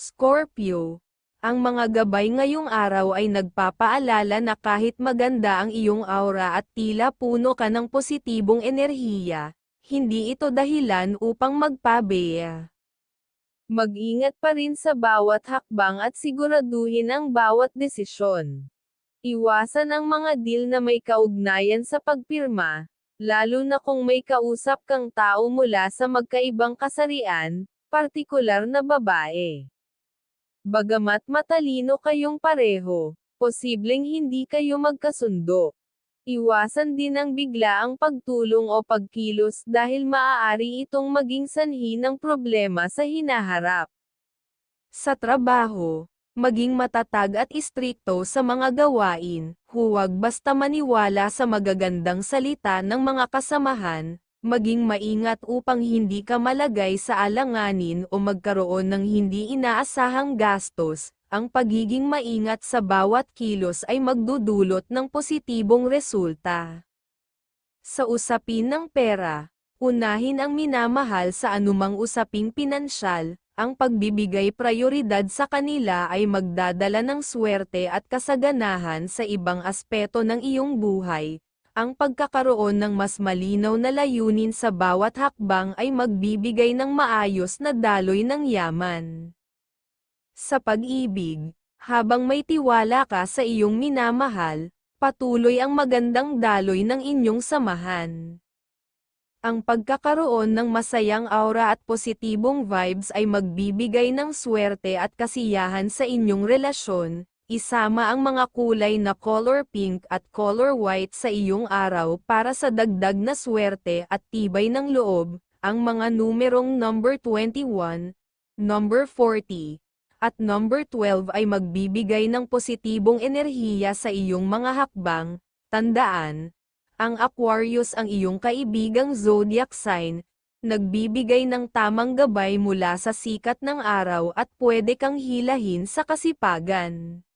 Scorpio, ang mga gabay ngayong araw ay nagpapaalala na kahit maganda ang iyong aura at tila puno ka ng positibong enerhiya, hindi ito dahilan upang magpabeya. Mag-ingat pa rin sa bawat hakbang at siguraduhin ang bawat desisyon. Iwasan ang mga deal na may kaugnayan sa pagpirma, lalo na kung may kausap kang tao mula sa magkaibang kasarian, partikular na babae. Bagamat matalino kayong pareho, posibleng hindi kayo magkasundo. Iwasan din ang biglaang pagtulong o pagkilos dahil maaari itong maging sanhi ng problema sa hinaharap. Sa trabaho, maging matatag at istrikto sa mga gawain, huwag basta maniwala sa magagandang salita ng mga kasamahan, maging maingat upang hindi ka malagay sa alanganin o magkaroon ng hindi inaasahang gastos, ang pagiging maingat sa bawat kilos ay magdudulot ng positibong resulta. Sa usapin ng pera, unahin ang minamahal sa anumang usaping pinansyal, ang pagbibigay prioridad sa kanila ay magdadala ng swerte at kasaganahan sa ibang aspeto ng iyong buhay, ang pagkakaroon ng mas malinaw na layunin sa bawat hakbang ay magbibigay ng maayos na daloy ng yaman. Sa pag-ibig, habang may tiwala ka sa iyong minamahal, patuloy ang magandang daloy ng inyong samahan. Ang pagkakaroon ng masayang aura at positibong vibes ay magbibigay ng swerte at kasiyahan sa inyong relasyon, Isama ang mga kulay na color pink at color white sa iyong araw para sa dagdag na swerte at tibay ng loob, ang mga numerong number 21, number 40, at number 12 ay magbibigay ng positibong enerhiya sa iyong mga hakbang, tandaan, ang Aquarius ang iyong kaibigang zodiac sign, nagbibigay ng tamang gabay mula sa sikat ng araw at pwede kang hilahin sa kasipagan.